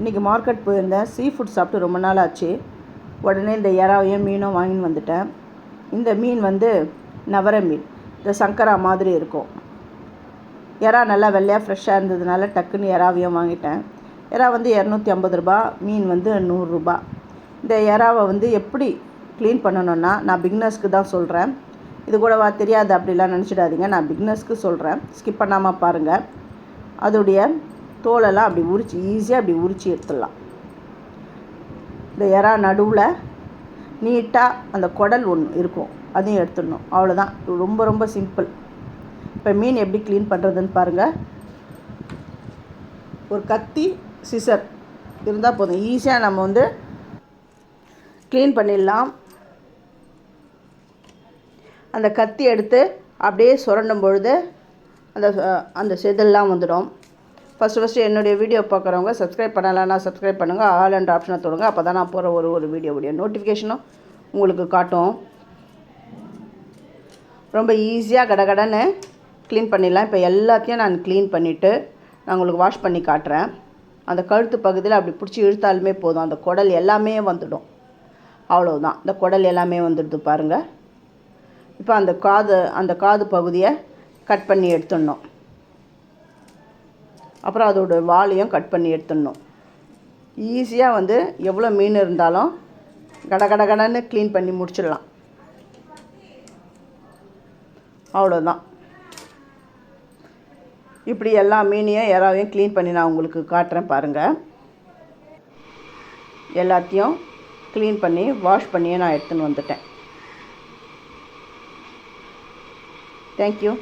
இன்றைக்கி மார்க்கெட் போயிருந்தேன். Sea food சாப்பிட்டு ரொம்ப நாள் ஆச்சு. உடனே இந்த இறாவையும் மீனும் வாங்கின்னு வந்துட்டேன். இந்த மீன் வந்து நவர மீன். இந்த சங்கரா மாதிரி இருக்கும். இறா நல்லா வெள்ளையாக ஃப்ரெஷ்ஷாக இருந்ததுனால டக்குன்னு இறாவையும் வாங்கிட்டேன். இறா வந்து இரநூத்தி ஐம்பது ரூபா மீன் வந்து நூறுரூபா இந்த இறாவை வந்து எப்படி க்ளீன் பண்ணணுன்னா நான் பிக்னஸ்க்கு தான் சொல்கிறேன் இது கூடவா தெரியாது அப்படிலாம் நினச்சிடாதீங்க. நான் பிக்னஸ்க்கு சொல்கிறேன் ஸ்கிப் பண்ணாமல் பாருங்கள் அதோடைய தோலெல்லாம் அப்படி உரிச்சு ஈஸியாக அப்படி உரிச்சு எடுத்துடலாம். இந்த எறா நடுவில் நீட்டாக அந்த குடல் ஒன்று இருக்கும் அதையும் எடுத்துடணும். அவ்வளோதான் ரொம்ப ரொம்ப சிம்பிள் இப்போ மீன் எப்படி க்ளீன் பண்ணுறதுன்னு பாருங்கள் ஒரு கத்தி சிசர் இருந்தால் போதும். ஈஸியாக நம்ம வந்து க்ளீன் பண்ணிடலாம். அந்த கத்தி எடுத்து அப்படியே சுரண்டும் பொழுது அந்த அந்த செதெல்லாம் வந்துடும். ஃபஸ்ட்டு ஃபஸ்ட்டு என்னுடைய வீடியோ பார்க்குறவங்க சப்ஸ்கிரைப் பண்ணலைன்னா சப்ஸ்கிரைப் பண்ணுங்கள் ஆல் அண்ட் ஆப்ஷனை தொடுங்க. அப்போ தான் நான் போகிற ஒரு ஒரு வீடியோவுடைய நோட்டிஃபிகேஷனும் உங்களுக்கு காட்டும். ரொம்ப ஈஸியாக கடகடன்னு க்ளீன் பண்ணிடலாம். இப்போ எல்லாத்தையும் நான் க்ளீன் பண்ணிவிட்டு நான் உங்களுக்கு வாஷ் பண்ணி காட்டுறேன். அந்த கழுத்து பகுதியில் அப்படி பிடிச்சி இழுத்தாலுமே போதும். அந்த குடல் எல்லாமே வந்துடும். அவ்வளோதான் இந்த குடல் எல்லாமே வந்துடுது பாருங்கள் இப்போ அந்த காது அந்த காது பகுதியை கட் பண்ணி எடுத்துடணும். அப்புறம் அதோட வாலையும் கட் பண்ணி எடுத்துடணும். ஈஸியாக வந்து எவ்வளோ மீன் இருந்தாலும் கட கட கடன்னு க்ளீன் பண்ணி முடிச்சிடலாம். அவ்வளோதான். இப்படி எல்லா மீனையும் எறாவையும் க்ளீன் பண்ணி நான் உங்களுக்கு காட்டுறேன் பாருங்கள் எல்லாத்தையும் க்ளீன் பண்ணி வாஷ் பண்ணியே நான் எடுத்துன்னு வந்துட்டேன். தேங்க்யூ